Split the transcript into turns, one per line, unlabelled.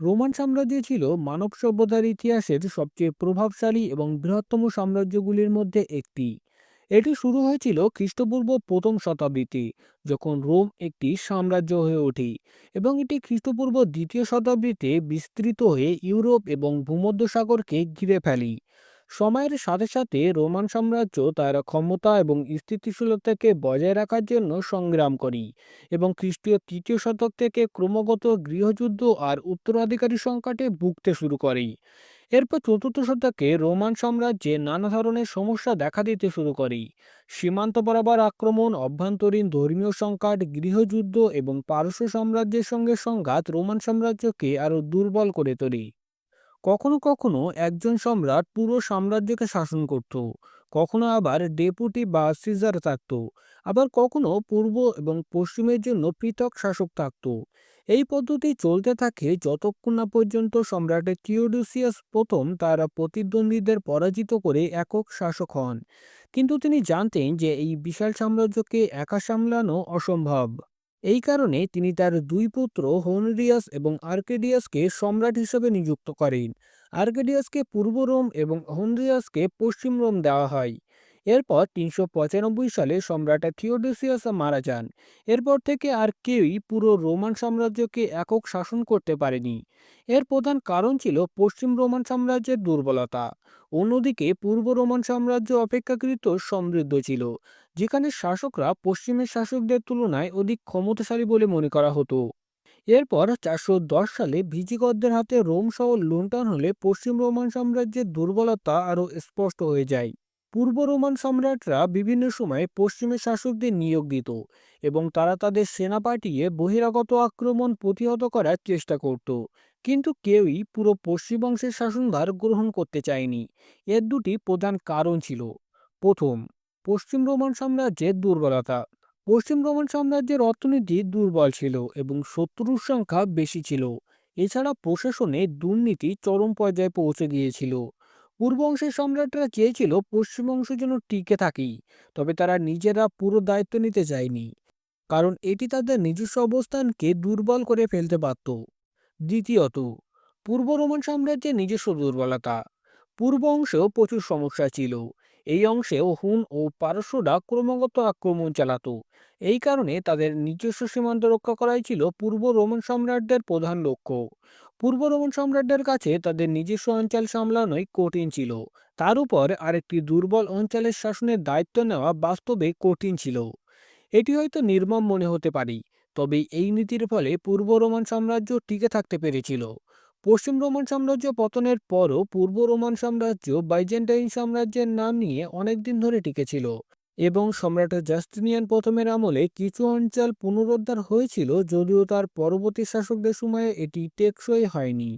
Roman সাম্রাজ্য ছিল মানব সভ্যতার ইতিহাসের সবচেয়ে প্রভাবশালী এবং বৃহত্তম সাম্রাজ্যগুলির মধ্যে একটি। এটি শুরু হয়েছিল খ্রিস্টপূর্ব প্রথম শতাব্দীতে, যখন রোম একটি সাম্রাজ্য হয়ে ওঠে এবং এটি খ্রিস্টপূর্ব দ্বিতীয় শতাব্দীতে বিস্তৃত হয়ে ইউরোপ এবং ভূমধ্যসাগরকে ঘিরে ফেলে। সময়ের সাথে সাথে রোমান সাম্রাজ্য তার ক্ষমতা এবং স্থিতিশীলতাকে বজায় রাখার জন্য সংগ্রাম করি এবং খ্রিস্টীয় তৃতীয় শতক থেকে ক্রমাগত গৃহযুদ্ধ আর উত্তরাধিকারী সংকটে ভুগতে শুরু করে। এরপর চতুর্থ শতকে রোমান সাম্রাজ্যে নানা ধরনের সমস্যা দেখা দিতে শুরু করে। সীমান্ত বরাবর আক্রমণ, অভ্যন্তরীণ ধর্মীয় সংকট, গৃহযুদ্ধ এবং পারস্য সাম্রাজ্যের সঙ্গে সংঘাত রোমান সাম্রাজ্যকে আরও দুর্বল করে তোলে। কখনো কখনো একজন সম্রাট পুরো সাম্রাজ্যকে শাসন করত, কখনো আবার ডেপুটি বা সিজার থাকত, আবার কখনো পূর্ব এবং পশ্চিমের জন্য পৃথক শাসক থাকত। এই পদ্ধতি চলতে থাকে যতক্ষণ না পর্যন্ত সম্রাট থিওডোসিয়াস প্রথম তার প্রতিদ্বন্দ্বীদের পরাজিত করে একক শাসক হন। কিন্তু তিনি জানতেন যে এই বিশাল সাম্রাজ্যকে একা সামলানো অসম্ভব। এই কারণে তিনি তার দুই পুত্র হোনরিয়াস এবং আর্কেডিয়াসকে সম্রাট হিসেবে নিযুক্ত করেন। আর্কেডিয়াসকে পূর্ব রোম এবং হোনরিয়াসকে পশ্চিম রোম দেওয়া হয়। এরপর তিনশো পঁচানব্বই সালে সম্রাট থিওডোসিয়াস মারা যান। এরপর থেকে আর কেউই পুরো রোমান সাম্রাজ্যকে একক শাসন করতে পারেনি। এর প্রধান কারণ ছিল পশ্চিম রোমান সাম্রাজ্যের দুর্বলতা। অন্যদিকে পূর্ব রোমান সাম্রাজ্য অপেক্ষাকৃত সমৃদ্ধ ছিল, যেখানে শাসকরা পশ্চিমের শাসকদের তুলনায় অধিক ক্ষমতাশালী বলে মনে করা হতো। এরপর চারশো দশ সালে ভিজিগতদের হাতে রোম শহর লুণ্ঠন হলে পশ্চিম রোমান সাম্রাজ্যের দুর্বলতা আরও স্পষ্ট হয়ে যায়। পূর্ব রোমান সম্রাটরা বিভিন্ন সময়ে পশ্চিমের শাসকদের নিয়োগ দিত এবং তারা তাদের সেনা পাঠিয়ে বহিরাগত আক্রমণ প্রতিহত করার চেষ্টা করত। কিন্তু কেউই পুরো পশ্চিম অংশের শাসনভার গ্রহণ করতে চায়নি। এর দুটি প্রধান কারণ ছিল। প্রথম, পশ্চিম রোমান সাম্রাজ্যের দুর্বলতা। পশ্চিম রোমান সাম্রাজ্যের অর্থনীতি দুর্বল ছিল এবং শত্রুর সংখ্যা বেশি ছিল। এছাড়া প্রশাসনে দুর্নীতি চরম পর্যায়ে পৌঁছে গিয়েছিল। পূর্ব অংশের সম্রাটরা চেয়েছিল পশ্চিম অংশ যেন টিকে থাকি তবে তারা নিজেরা পুরো দায়িত্ব নিতে যায়নি কারণ এটি তাদের নিজস্ব অবস্থানকে দুর্বল করে ফেলতে পারত দ্বিতীয়ত, পূর্ব রোমান সাম্রাজ্যের নিজস্ব দুর্বলতা, পূর্ব অংশেও প্রচুর সমস্যা ছিল এই অংশেও হুন ও পারস্যরা ক্রমাগত আক্রমণ চালাত। এই কারণে তাদের নিজস্ব সীমান্ত রক্ষা করাই ছিল পূর্ব রোমান সম্রাটদের প্রধান লক্ষ্য। পূর্ব রোমান সম্রাটদের কাছে তাদের নিজস্ব অঞ্চল সামলানোই কঠিন ছিল। তার উপর আরেকটি দুর্বল অঞ্চলের শাসনের দায়িত্ব নেওয়া বাস্তবে কঠিন ছিল। এটি হয়তো নির্মম মনে হতে পারে, তবে এই নীতির ফলে পূর্ব রোমান সাম্রাজ্য টিকে থাকতে পেরেছিল। পশ্চিম রোমান সাম্রাজ্য পতনের পরও পূর্ব রোমান সাম্রাজ্য বাইজেন্টাইন সাম্রাজ্যের নাম নিয়ে অনেকদিন ধরে টিকেছিল এবং সম্রাট জাস্টিনিয়ান প্রথমের আমলে কিছু অঞ্চল পুনরুদ্ধার হয়েছিল, যদিও তার পরবর্তী শাসকদের সময়ে এটি টেকসই হয়নি।